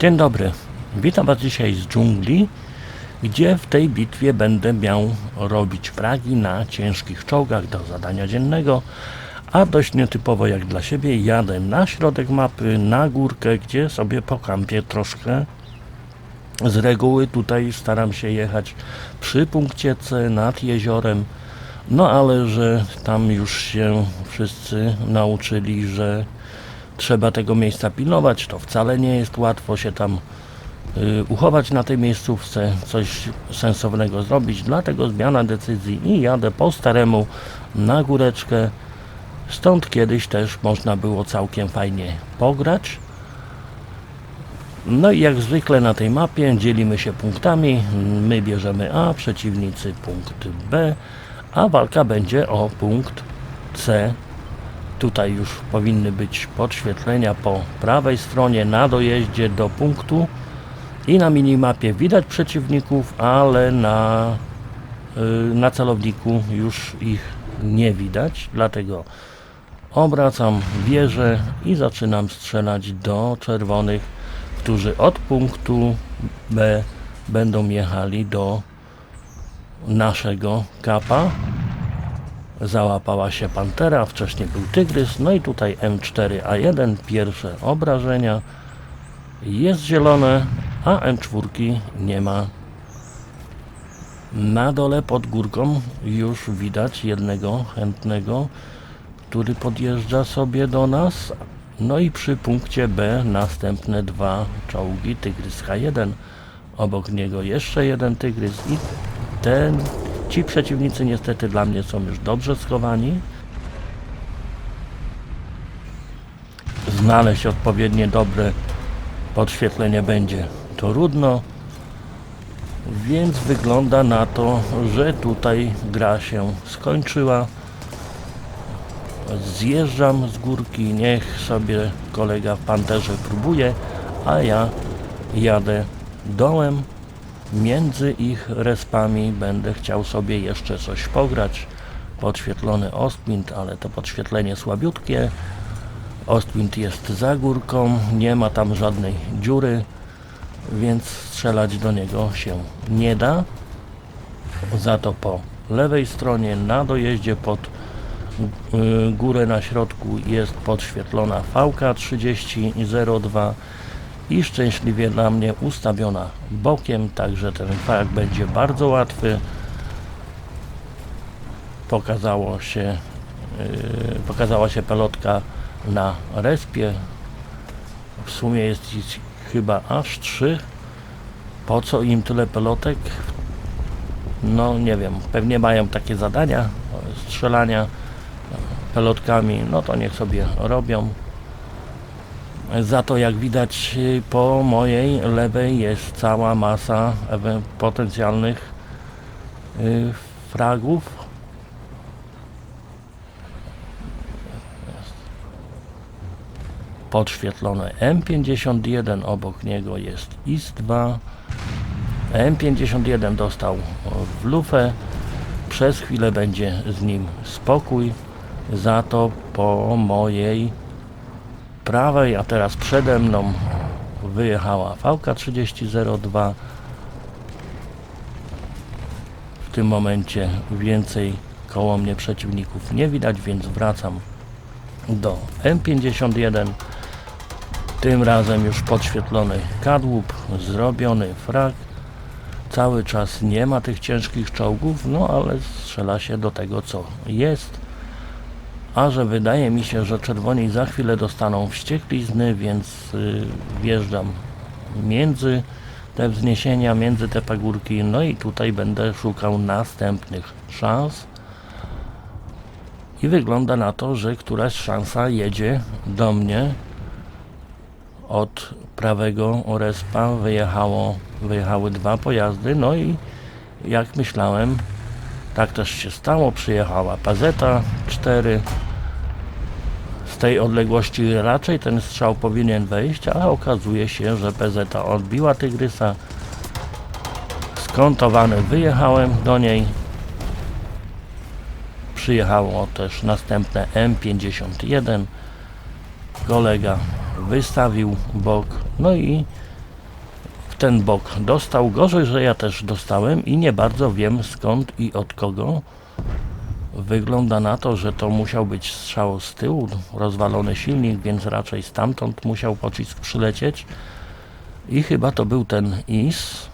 Dzień dobry. Witam Was dzisiaj z dżungli, gdzie w tej bitwie będę miał robić fragi na ciężkich czołgach do zadania dziennego, a dość nietypowo jak dla siebie jadę na środek mapy, na górkę, gdzie sobie pokampię troszkę. Z reguły tutaj staram się jechać przy punkcie C nad jeziorem, no ale że tam już się wszyscy nauczyli, że trzeba tego miejsca pilnować, to wcale nie jest łatwo się tam y, uchować na tej miejscówce, coś sensownego zrobić, dlatego zmiana decyzji i jadę po staremu na góreczkę. Stąd kiedyś też można było całkiem fajnie pograć. No i jak zwykle na tej mapie dzielimy się punktami. My bierzemy A, przeciwnicy punkt B, a walka będzie o punkt C. Tutaj już powinny być podświetlenia po prawej stronie na dojeździe do punktu i na minimapie widać przeciwników, ale na, y, na celowniku już ich nie widać, dlatego obracam wieżę i zaczynam strzelać do czerwonych, którzy od punktu B będą jechali do naszego kapa załapała się pantera, wcześniej był tygrys, no i tutaj M4A1, pierwsze obrażenia. Jest zielone, a M4 nie ma. Na dole pod górką już widać jednego chętnego, który podjeżdża sobie do nas. No i przy punkcie B następne dwa czołgi, tygrys H1. Obok niego jeszcze jeden tygrys i ten Ci przeciwnicy niestety dla mnie są już dobrze schowani. Znaleźć odpowiednie dobre podświetlenie będzie trudno, więc wygląda na to, że tutaj gra się skończyła. Zjeżdżam z górki, niech sobie kolega w panterze próbuje, a ja jadę dołem między ich respami będę chciał sobie jeszcze coś pograć. Podświetlony Ostwind, ale to podświetlenie słabiutkie. Ostwind jest za górką, nie ma tam żadnej dziury, więc strzelać do niego się nie da. Za to po lewej stronie na dojeździe pod y, górę na środku jest podświetlona VK3002 i szczęśliwie dla mnie ustawiona bokiem, także ten frag będzie bardzo łatwy. Pokazało się, yy, pokazała się pelotka na respie. W sumie jest ich chyba aż trzy. Po co im tyle pelotek? No nie wiem, pewnie mają takie zadania strzelania pelotkami, no to niech sobie robią. Za to jak widać po mojej lewej jest cała masa potencjalnych y, fragów. Podświetlone M51, obok niego jest IS-2. M51 dostał w lufę. Przez chwilę będzie z nim spokój. Za to po mojej prawej, a teraz przede mną wyjechała VK3002. W tym momencie więcej koło mnie przeciwników nie widać, więc wracam do M51. Tym razem już podświetlony kadłub, zrobiony frag. Cały czas nie ma tych ciężkich czołgów, no ale strzela się do tego co jest a że wydaje mi się, że czerwoni za chwilę dostaną wścieklizny, więc yy, wjeżdżam między te wzniesienia, między te pagórki, no i tutaj będę szukał następnych szans. I wygląda na to, że któraś szansa jedzie do mnie. Od prawego Orespa wyjechało, wyjechały dwa pojazdy, no i jak myślałem, tak też się stało, przyjechała Pazeta 4 z tej odległości raczej ten strzał powinien wejść, a okazuje się, że PZ odbiła Tygrysa. Skontowany wyjechałem do niej. Przyjechało też następne M51. Kolega wystawił bok, no i w ten bok dostał. Gorzej, że ja też dostałem i nie bardzo wiem skąd i od kogo. Wygląda na to, że to musiał być strzał z tyłu, rozwalony silnik, więc raczej stamtąd musiał pocisk przylecieć. I chyba to był ten IS.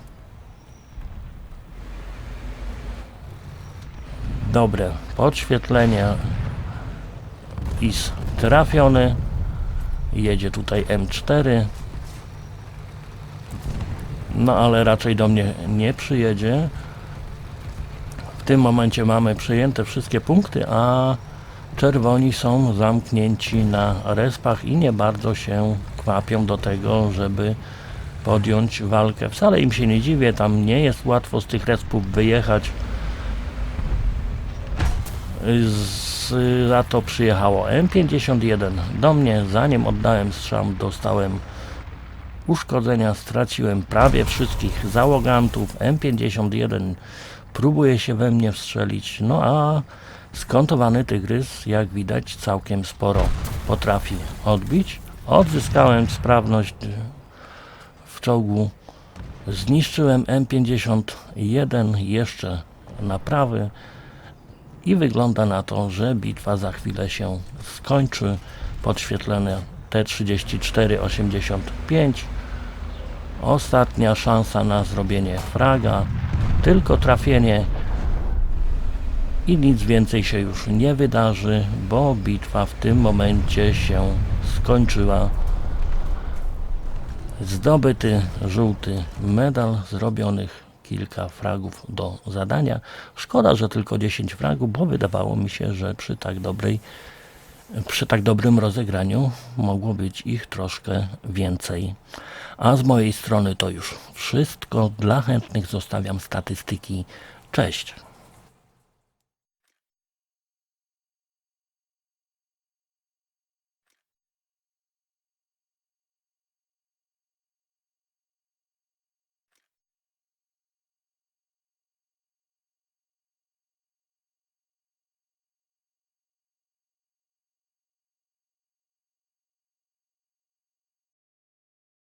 Dobre podświetlenie. IS trafiony. Jedzie tutaj M4. No ale raczej do mnie nie przyjedzie. W tym momencie mamy przejęte wszystkie punkty, a czerwoni są zamknięci na respach i nie bardzo się kwapią do tego, żeby podjąć walkę. Wcale im się nie dziwię, tam nie jest łatwo z tych respów wyjechać. Z, za to przyjechało M51 do mnie. Zanim oddałem strzał, dostałem uszkodzenia. Straciłem prawie wszystkich załogantów. M51 próbuje się we mnie wstrzelić. No a skontowany tygrys, jak widać, całkiem sporo potrafi odbić. Odzyskałem sprawność w czołgu. Zniszczyłem M51 jeszcze naprawy i wygląda na to, że bitwa za chwilę się skończy. Podświetlone T34-85. Ostatnia szansa na zrobienie fraga. Tylko trafienie i nic więcej się już nie wydarzy, bo bitwa w tym momencie się skończyła. Zdobyty żółty medal, zrobionych kilka fragów do zadania. Szkoda, że tylko 10 fragów, bo wydawało mi się, że przy tak dobrej przy tak dobrym rozegraniu mogło być ich troszkę więcej. A z mojej strony to już wszystko. Dla chętnych zostawiam statystyki. Cześć.